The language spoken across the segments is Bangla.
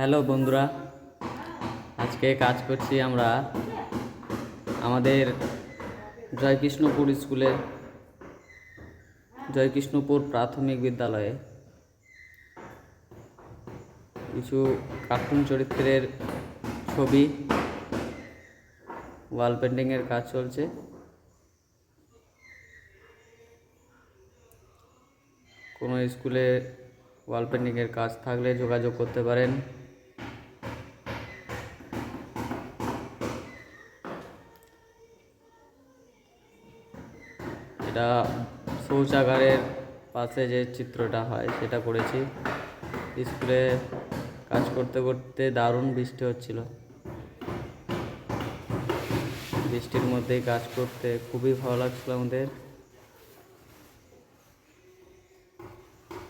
হ্যালো বন্ধুরা, আজকে কাজ করছি আমরা আমাদের জয়কৃষ্ণপুর স্কুলের জয়কৃষ্ণপুর প্রাথমিক বিদ্যালয়ে কিছু কার্টুন চরিত্রের ছবি ওয়াল পেন্টিংয়ের কাজ চলছে। কোনো স্কুলে ওয়াল পেন্টিংয়ের কাজ থাকলে যোগাযোগ করতে পারেন। এটা শৌচাগারের পাশে যে চিত্রটা হয়, সেটা করেছি। স্কুলে কাজ করতে করতে দারুণ বৃষ্টি হচ্ছিল। বৃষ্টির মধ্যেই কাজ করতে খুবই ভালো লাগছিল আমাদের।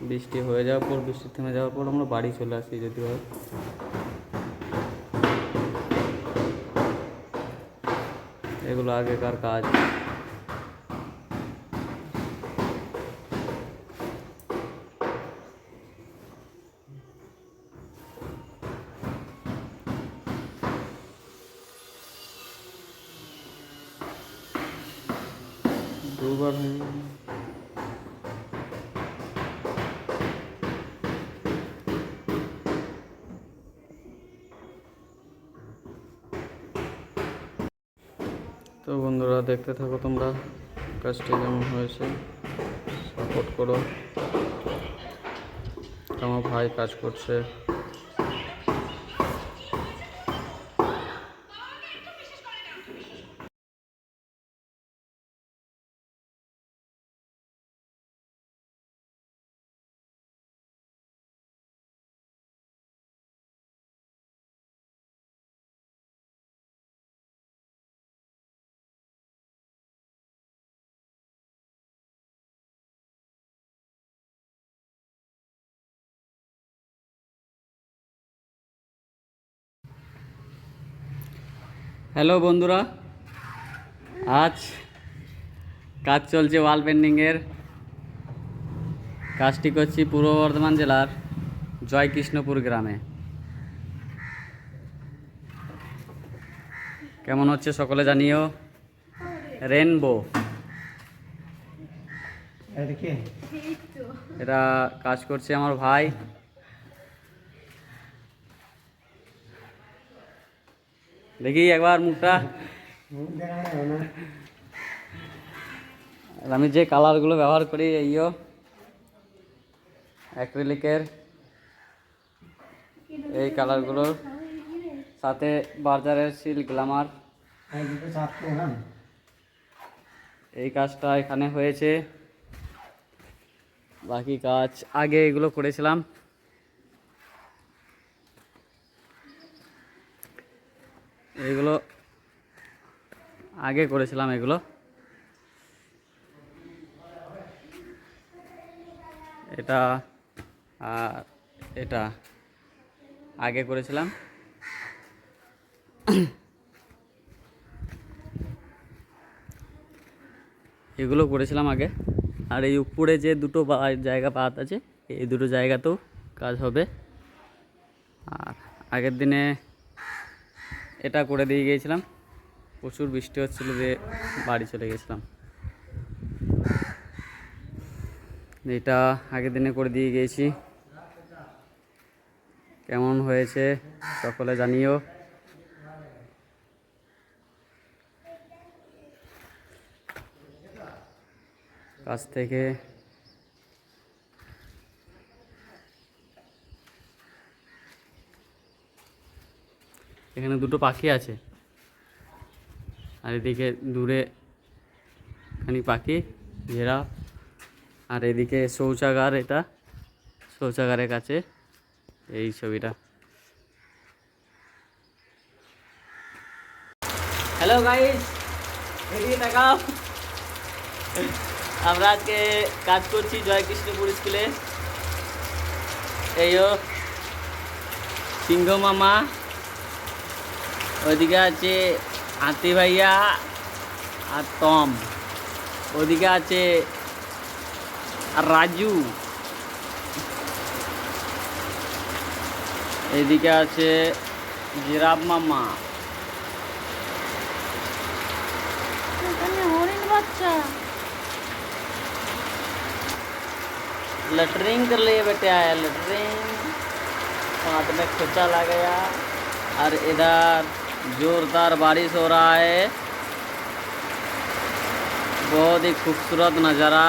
বৃষ্টি হয়ে যাওয়ার পর, বৃষ্টি থেমে যাওয়ার পর আমরা বাড়ি চলে আসি যদি হয় এগুলো আগেকার কাজ। দুবার হয়ে। তো বন্ধুরা, দেখতে থাকো তোমরা, কাজটি কেমন হয়েছে? সাপোর্ট করো। আমার ভাই কাজ করছে। হ্যালো বন্ধুরা আজ কাজ চলছে ওয়াল পেন্টিংয়ের কাজটি করছি পূর্ব বর্ধমান জেলার জয়কৃষ্ণপুর গ্রামে। কেমন হচ্ছে সকলে জানিও? রেনবো এটা কাজ করছে আমার ভাই। দেখি একবার মুখটা। আমি যে কালারগুলো ব্যবহার করি, এইও অ্যাক্রিলিকের, এই কালারগুলোর সাথে বার্জারের সিল গ্লামার। এই কাজটা এখানে হয়েছে। বাকি কাজ আগে এগুলো করেছিলাম। এগুলো আগে করেছিলাম এগুলো। এটা আর এটা আগে করেছিলাম। এগুলো করেছিলাম আগে। আর এই উপরে যে দুটো জায়গা পাত আছে, এই দুটো জায়গাতেও কাজ হবে। আর আগের দিনে এটা করে দিয়ে গিয়েছিলাম। প্রচুর বৃষ্টি হচ্ছিল যে বাড়ি চলে গেছিলাম। এটা আগের দিনে করে দিয়ে গিয়েছি। কেমন হয়েছে সকলে জানিও। কাছ থেকে এখানে দুটো পাখি আছে। আর এদিকে দূরে খানি পাখি, ঘেরা। আর এদিকে শৌচাগার এটা, শৌচাগারের কাছে এই ছবিটা। হ্যালো গাইস এদিকে আমরা আজকে কাজ করছি জয়কৃষ্ণপুর স্কুলে। এইও সিংহ মামা ওইদিকে আছে হাতি ভাইয়া আর টম ওদিকে আছে আর রাজু এইদিকে আছে জিরাফ মামা এখানে হরিণ বাচ্চা लटरिंग कर लिए बेटे आया लटरिंग हाथ में खोचा लग गया और इधर जोरदार बारिश हो रहा है। बहुत ही खूबसूरत नज़ारा।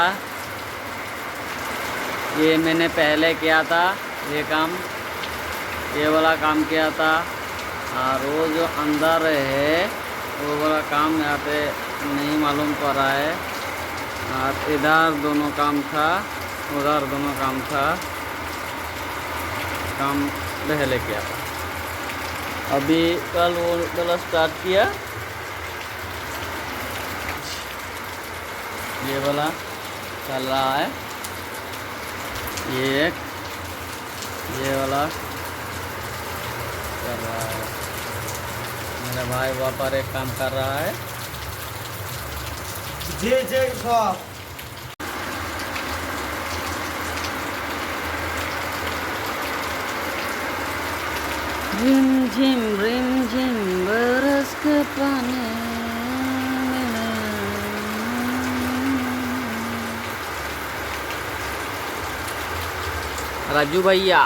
ये मैंने पहले किया था, ये काम, ये वाला काम किया था। और वो जो अंदर है, वो वाला काम यहाँ पे नहीं मालूम पड़ रहा है। और इधर दोनों काम था, उधर दोनों काम था। काम पहले किया था। अभी कल वो मतलब गला स्टार्ट किया। ये वाला चल रहा है। ये एक ये वाला चल रहा है। मेरा भाई वहाँ पर एक काम कर रहा है। जी जी साहब Yeah. झिम रिम झिम बरस के पानी राजू भैया।